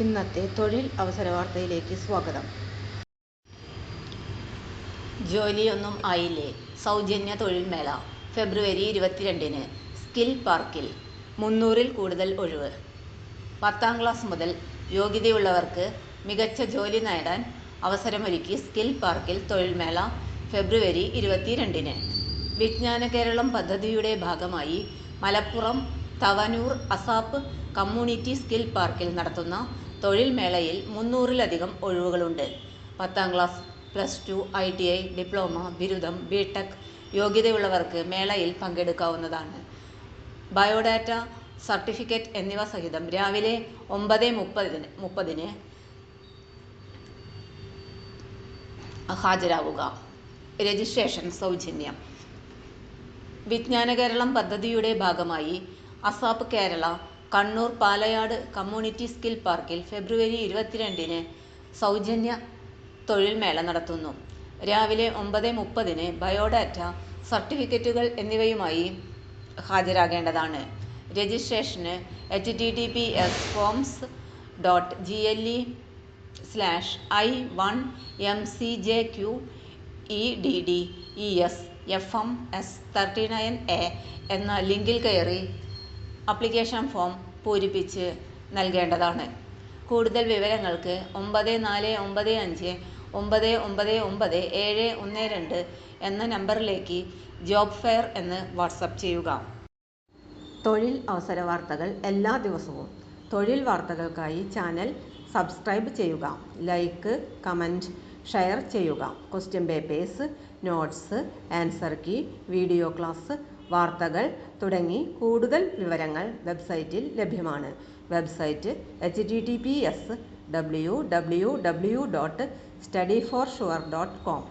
ഇന്നത്തെ തൊഴിൽ അവസര വാർത്തയിലേക്ക് സ്വാഗതം. ജോലിയൊന്നും ആയില്ലേ സൗജന്യ തൊഴിൽ മേള ഫെബ്രുവരി ഇരുപത്തിരണ്ടിന് സ്കിൽ പാർക്കിൽ മുന്നൂറിൽ കൂടുതൽ ഒഴിവ്. പത്താം ക്ലാസ് മുതൽ യോഗ്യതയുള്ളവർക്ക് മികച്ച ജോലി നേടാൻ അവസരമൊരുക്കി സ്കിൽ പാർക്കിൽ തൊഴിൽമേള ഫെബ്രുവരി ഇരുപത്തിരണ്ടിന്. വിജ്ഞാന കേരളം പദ്ധതിയുടെ ഭാഗമായി Malappuram Thavanur ASAP community skill പാർക്കിൽ നടത്തുന്ന തൊഴിൽമേളയിൽ മുന്നൂറിലധികം ഒഴിവുകളുണ്ട്. പത്താം class, plus two, I T I diploma, ബിരുദം, ബി ടെക് യോഗ്യതയുള്ളവർക്ക് മേളയിൽ പങ്കെടുക്കാവുന്നതാണ്. ബയോഡാറ്റ, സർട്ടിഫിക്കറ്റ് എന്നിവ സഹിതം രാവിലെ ഒമ്പത് മുപ്പതിന് മുപ്പതിന് ഹാജരാവുക. രജിസ്ട്രേഷൻ സൗജന്യം. വിജ്ഞാന കേരളം പദ്ധതിയുടെ ഭാഗമായി ASAP Kerala, Kannur Palayad community skill പാർക്കിൽ ഫെബ്രുവരി ഇരുപത്തിരണ്ടിന് സൗജന്യ തൊഴിൽ മേള നടത്തുന്നു. രാവിലെ ഒമ്പത് മുപ്പതിന് ബയോഡാറ്റ, സർട്ടിഫിക്കറ്റുകൾ എന്നിവയുമായി ഹാജരാകേണ്ടതാണ്. Registration H T T P S forms dot G L E slash I one M C J Q E D D E S F M S thirty nine A എന്ന ലിങ്കിൽ കയറി ആപ്ലിക്കേഷൻ ഫോം പൂരിപ്പിച്ച് നൽകേണ്ടതാണ്. കൂടുതൽ വിവരങ്ങൾക്ക് ഒമ്പത് നാല് ഒമ്പത് അഞ്ച് ഒമ്പത് ഒമ്പത് ഒമ്പത് ഏഴ് ഒന്ന് രണ്ട് എന്ന നമ്പറിലേക്ക് ജോബ് ഫെയർ എന്ന് വാട്ട്സ്ആപ്പ് ചെയ്യുക. തൊഴിൽ അവസര വാർത്തകൾ എല്ലാ ദിവസവും. തൊഴിൽ വാർത്തകൾക്കായി ചാനൽ സബ്സ്ക്രൈബ് ചെയ്യുക. ലൈക്ക്, കമന്റ് ഷെയർ ചെയ്യുക. Question papers, notes, answer key, video class, വാർത്തകൾ തുടങ്ങി കൂടുതൽ വിവരങ്ങൾ വെബ്സൈറ്റിൽ ലഭ്യമാണ്. Website H T T P S W W W dot study for sure dot com